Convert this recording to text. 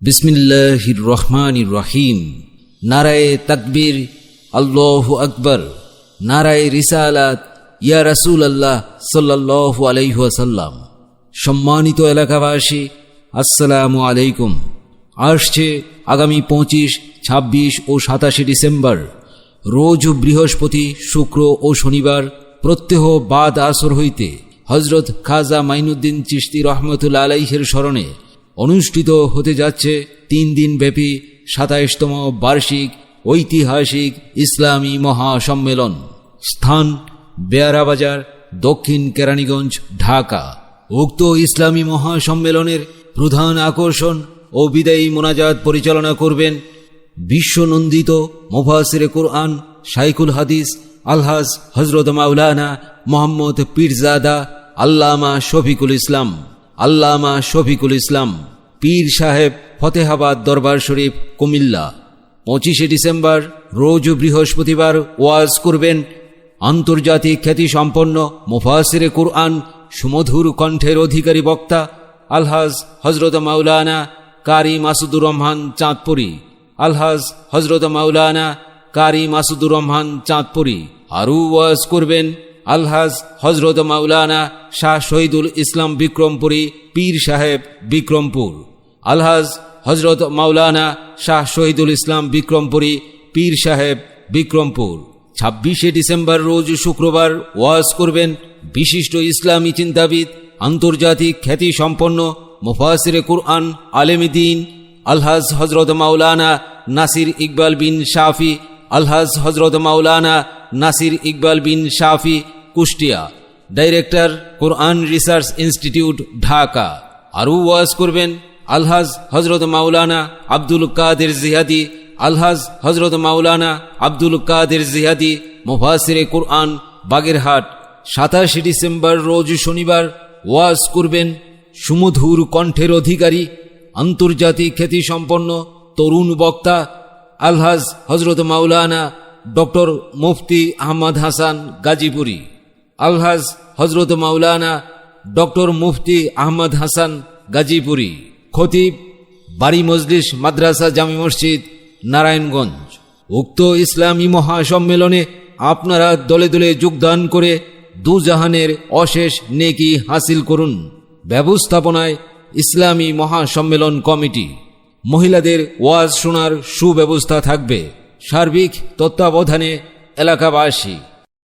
বিসমিল্লাহির রহমানির রহিম। নারায়ে তাকবীর, আল্লাহু আকবর। নারায়ে রিসালাত, ইয়া রাসূল আল্লাহ সাল্লাল্লাহু আলাইহি ওয়াসাল্লাম। সম্মানিত এলাকাবাসী, আসসালামু আলাইকুম। আসছে আগামী পঁচিশ, ছাব্বিশ ও সাতাশে ডিসেম্বর। রোজ বৃহস্পতি, শুক্র ও শনিবার প্রত্যহ বাদ আসর হইতে হজরত খাজা মাইনুদ্দিন চিশতি রহমতুল্লা আলাইহের স্মরণে অনুষ্ঠিত হতে যাচ্ছে তিন দিন ব্যাপী সাতাইশতম বার্ষিক ঐতিহাসিক ইসলামী মহাসম্মেলন। স্থান বেয়ারাবাজার, দক্ষিণ কেরানীগঞ্জ, ঢাকা। উক্ত ইসলামী মহাসম্মেলনের প্রধান আকর্ষণ ও বিদায়ী মোনাজাত পরিচালনা করবেন বিশ্বনন্দিত মোফাসিরে কোরআন শাইকুল হাদিস আলহাজ হজরত মাওলানা মোহাম্মদ পীরজাদা আল্লামা শফিকুল ইসলাম। আল্লামা শফিকুল ইসলাম। পীর সাহেব ফতেহাবাদ দরবার শরীফ, কুমিল্লা। পঁচিশে ডিসেম্বর, রোজ বৃহস্পতিবার ওয়াজ করবেন আন্তর্জাতিক খ্যাতিসম্পন্ন মুফাসিরে কুরআন সুমধুর কণ্ঠের অধিকারী বক্তা আলহাজ হজরত মাওলানা কারি মাসুদুর রহমান চাঁদপুরি। আলহাজ হজরত মাওলানা কারি মাসুদুর রহমান চাঁদপুরি। আরও ওয়াজ করবেন আলহাজ হজরত মাওলানা শাহ শহীদুল ইসলাম বিক্রমপুরী পীর সাহেব বিক্রমপুর। আলহাজ হজরত মাওলানা শাহ শহীদুল ইসলাম বিক্রমপুরী পীর সাহেব বিক্রমপুর। ছাব্বিশে ডিসেম্বর রোজ শুক্রবার ওয়াজ করবেন বিশিষ্ট ইসলামী চিন্তাবিদ, আন্তর্জাতিক খ্যাতি সম্পন্ন মুফাসিরে কুরআন আলেমিদ্দিন আলহাজ হজরত মাওলানা Nasir Iqbal bin Shafi. Alhaj Hazrat Maulana Nasir Iqbal bin Shafi Kushtia, director, Quran research institute, Dhaka. আরও ওয়াজ করবেন আলহাজ হজরত মাওলানা আব্দুল কাদের জিহাদি, আলহাজ হজরত মাওলানা আব্দুল কাদের জিহাদি মুফাসিরে কোরআন, বাগেরহাট। সাতাশে ডিসেম্বর রোজ শনিবার ওয়াজ করবেন সুমধুর কণ্ঠের অধিকারী, আন্তর্জাতিক খ্যাতিসম্পন্ন তরুণ বক্তা, আলহাজ হজরত মাওলানা ডক্টর মুফতি আহমদ হাসান গাজীপুরি। আলহাজ হজরত মাওলানা ডক্টর মুফতি আহমদ হাসান গাজীপুরি, খতিব বাড়ি মজলিস মাদ্রাসা জামি মসজিদ, নারায়ণগঞ্জ। উক্ত ইসলামী মহাসম্মেলনে আপনারা দলে দলে যোগদান করে দুজাহানের অশেষ নেকি হাসিল করুন। ব্যবস্থাপনায় ইসলামী মহাসম্মেলন কমিটি। মহিলাদের ওয়াজ শোনার সুব্যবস্থা থাকবে। সার্বিক তত্ত্বাবধানে এলাকাবাসী